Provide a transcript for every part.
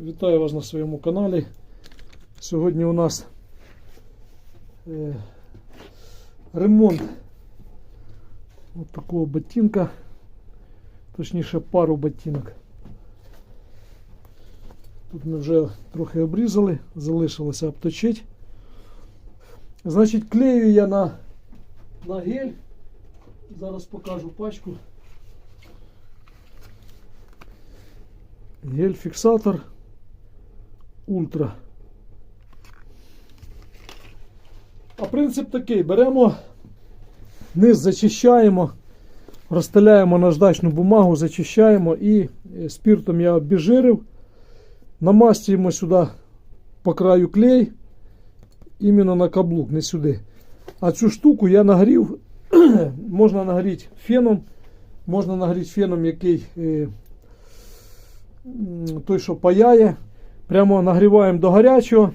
Вітаю вас на своєму каналі. Сьогодні у нас е, ремонт от такого ботинка, точніше пару ботинок. Тут ми вже трохи обрізали, залишилося обточити. Значить, клею я на, на гель. Зараз покажу пачку. Гель-фіксатор Ультра. А принцип такий: беремо, низ зачищаємо, розстеляємо наждачну бумагу, зачищаємо і е, спіртом я обіжирив, намастюємо сюди по краю клей, іменно на каблук, не сюди. А цю штуку я нагрів, можна нагріти феном, можна нагріти феном, який е, той, що паяє. Прямо нагріваємо до гарячого,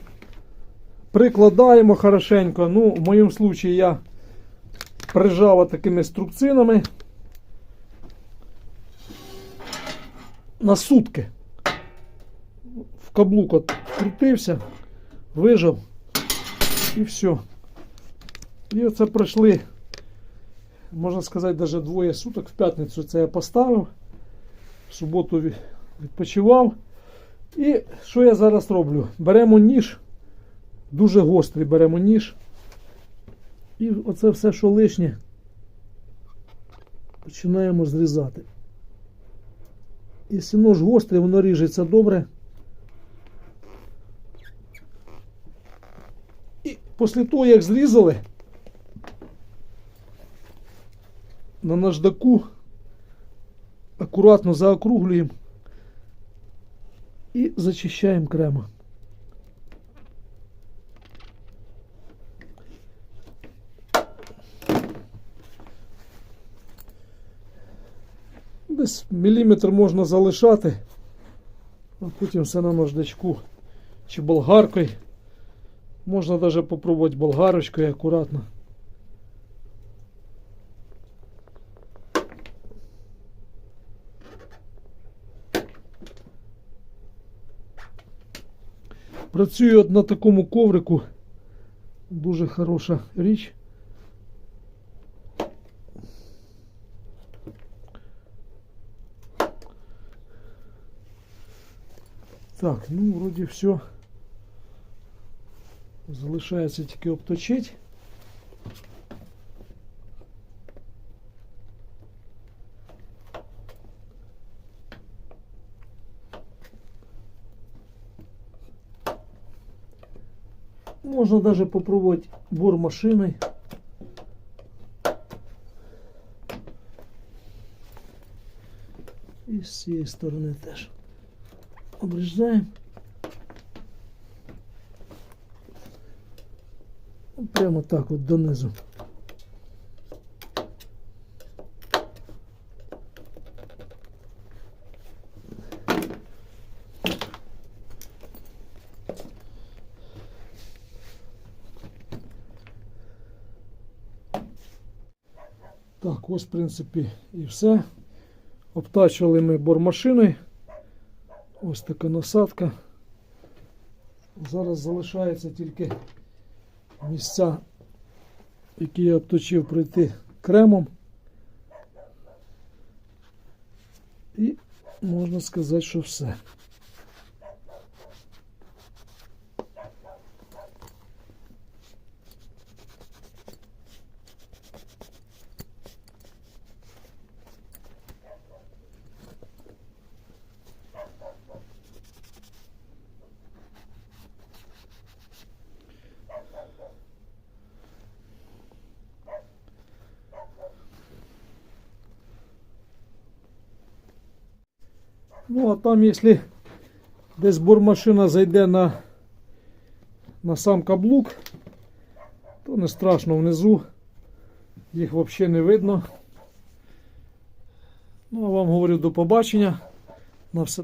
прикладаємо хорошенько. Ну, в моєму випадку я прижав такими струбцинами на сутки. В каблук от вкрутився, вижав і все. І оце пройшли, можна сказати, навіть двоє суток. В п'ятницю це я поставив, в суботу відпочивав. І що я зараз роблю? Беремо ніж, дуже гострий беремо ніж. І оце все, що лишнє, починаємо зрізати. Якщо нож гострий, воно ріжеться добре. І після того, як зрізали, на наждаку акуратно заокруглюємо і зачищаємо кремом. Десь міліметр можна залишати, а потім все на наждачку чи болгаркою. Можна навіть попробувати болгарочкою акуратно. Працюю на такому коврику. Дуже хороша річ. Так, ну вроді все. Залишається тільки обточити. Можно даже попробовать бор машиной. І з цієї сторони теж обрізаємо. Прямо так вот донизу. Так, ось, в принципі, і все. Обтачували ми бормашиною. Ось така насадка. Зараз залишається тільки місця, які я обточив пройти кремом. І можна сказати, що все. Ну, а там, якщо десь бормашина зайде на, на сам каблук, то не страшно внизу. Їх взагалі не видно. Ну, а вам говорю до побачення. На все